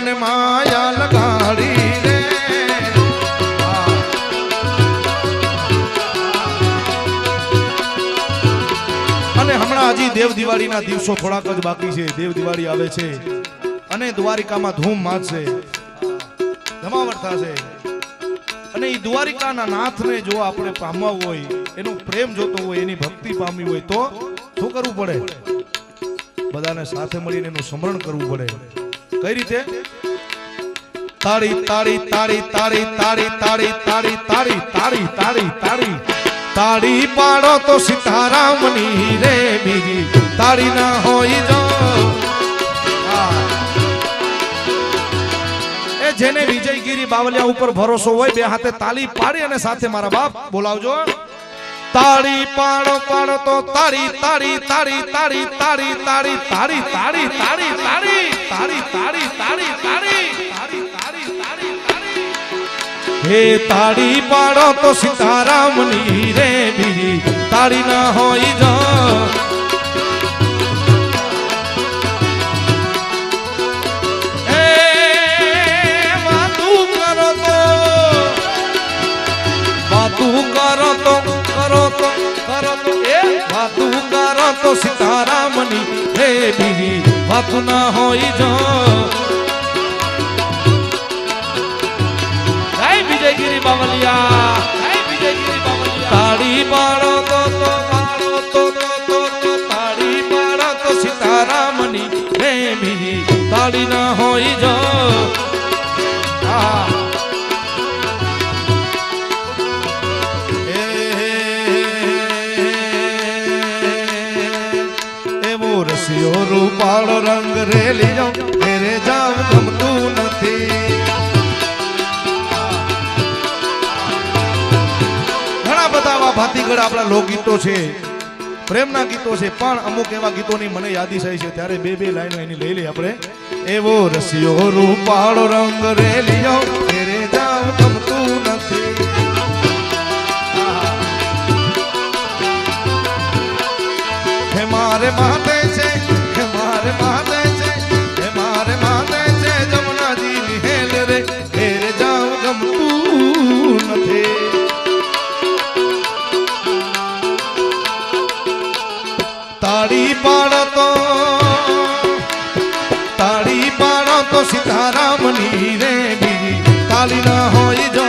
મને માયા લગાડી રે. અને હમણાં દિવસો થોડાક જ બાકી છે. દેવ દિવાળી આવે છે અને દ્વારિકામાં ધૂમ માચશે ધમાવટ થશે. અને એ દ્વારિકાના નાથને જો આપણે પામવા હોય, એનો પ્રેમ જોતો હોય, એની ભક્તિ પામવી હોય તો શું કરવું પડે? બધાને સાથે મળીને એનું સ્મરણ કરવું પડે. કઈ રીતે તાળી તાળી તાળી તાળી તાળી તાળી તાળી તાળી તાળી તાળી તાળી તાળી પાડો તો સીતારામની રે બીજી તાળી ના હોય જો એ જેને વિજયગીરી બાવલિયા ઉપર ભરોસો હોય બે હાથે તાલી પાડી અને સાથે મારા બાપ બોલાવજો તાળી પાડો પાડો તો તાળી તાળી તાળી તાળી તાળી તાળી તાળી તાળી તાળી તાળી તાળી તાળી તાળી તાળી તાળી હે તાળી પાડો તો સીતારામની રે બી તાળી ના હોય તો સીતારામની હે બીજી વાત ના હોય જો. રસિયો રૂપાળો રંગ રેલી જાઉં ઘેરે જાવ ગમતું નથી. ઘણા બધા આવા ભાતીગળ આપણા લોકગીતો છે, પ્રેમના ગીતો છે, પણ અમુક એવા ગીતોની મને યાદી થઈ છે, ત્યારે બે બે લાઈનો એની લઈ લઈએ આપણે. એવો રસિયો રૂપાળો રંગ રેલી જાઉં ઘેરે જાવ ગમતું નથી. મારે માતે તાળી પાડો તો તાળી પાડો તો સીતારામની રે બીજી તાળી ના હોય જો.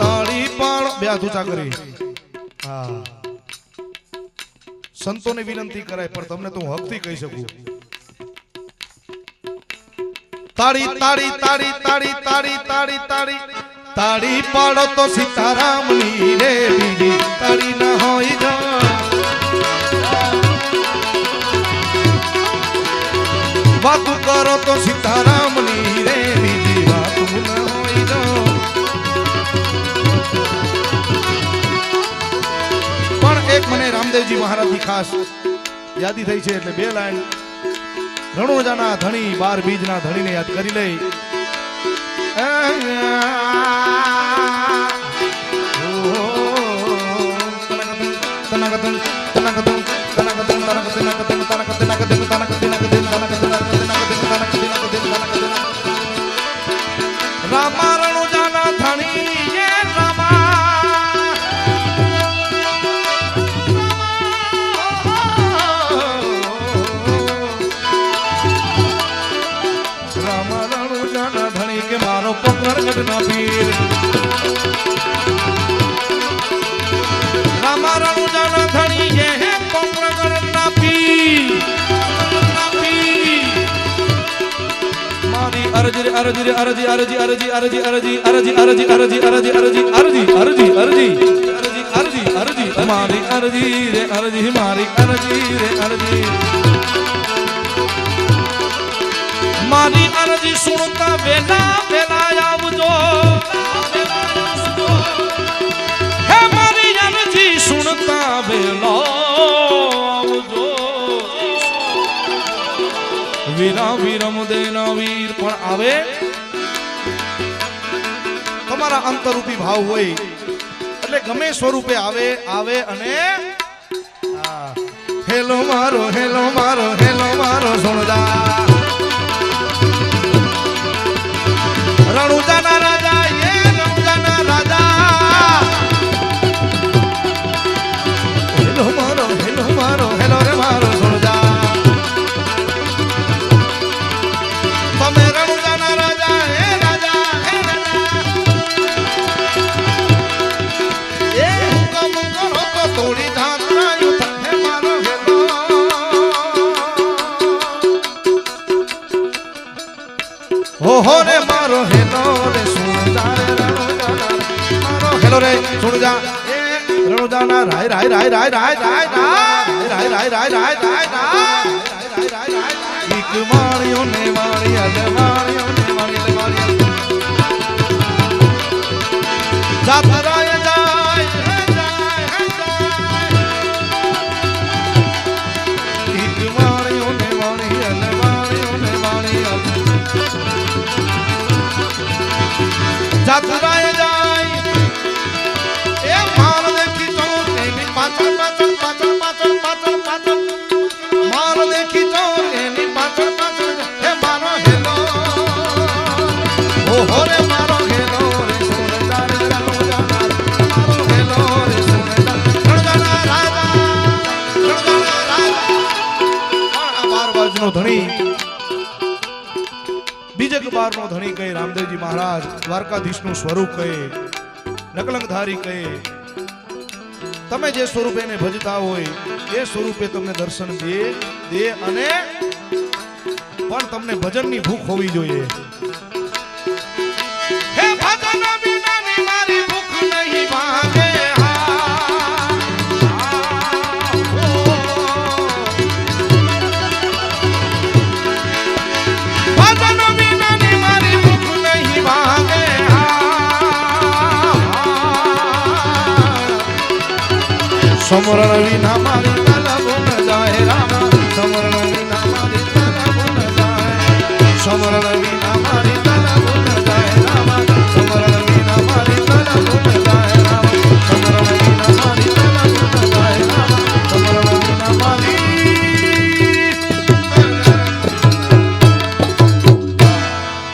તાળી પાડો. બે હાથ કરી. હા. સંતોને વિનંતી કરાય, પણ તમને તો હું હકથી કહી શકું. તાળી તાળી તાળી તાળી તાળી તાળી તાળી. તાળી પાડો તો સીતારામની રે બીજી તાળી ના હોય જો. વાતું કરો તો સીતારામની રે બીજી વાતું ના હોય જો. પણ એક મને રામદેવજી મહારાજની ખાસ યાદી થઈ છે, એટલે બે લાઈન. રણોજાના ધણી બાર બીજના ધણીને યાદ કરી લઈ. తనగతం తనగతం తనగతం తనగతం મારો પકડ ના પીર રામ રણુજાના ધણી જે હે પકડ ના પીર. મારી અરજી અરજી અરજી મારી અરજી રે અરજી મારી અરજી રે અરજી મારી અરજી સુણતા વેલા વેલા આવજો. હે મારી અરજી સુણતા વેલો વીરા વીરમ દેના વીર પણ આવે. તમારા અંતરૂપી ભાવ હોય. એટલે ગમે સ્વરૂપે આવે આવે અને હેલો મારો હેલો મારો ઓહો રે મારો હેલો રે સુણજા રે મારો હેલો રે સુણજા એ રણુજાના ના રાય રાય રાય રાય રાય રાય રાય રાય રાય રાય રાય રાય રાય એક માળિયો ને માળિયા ને ને માળિયા ને જાત્રાએ Saturday. બીજે બારનો ધણી કહે, રામદેવજી મહારાજ, દ્વારકાધીશનું સ્વરૂપ કહે નકલંગધારી કહે. તમે જે સ્વરૂપે એને ભજતા હોય, એ સ્વરૂપે તમને દર્શન દે દે અને પણ તમને ભજનની ભૂખ હોવી જોઈએ. સમરણ વિના મારી તલબ ન જાય રામા. સમરણ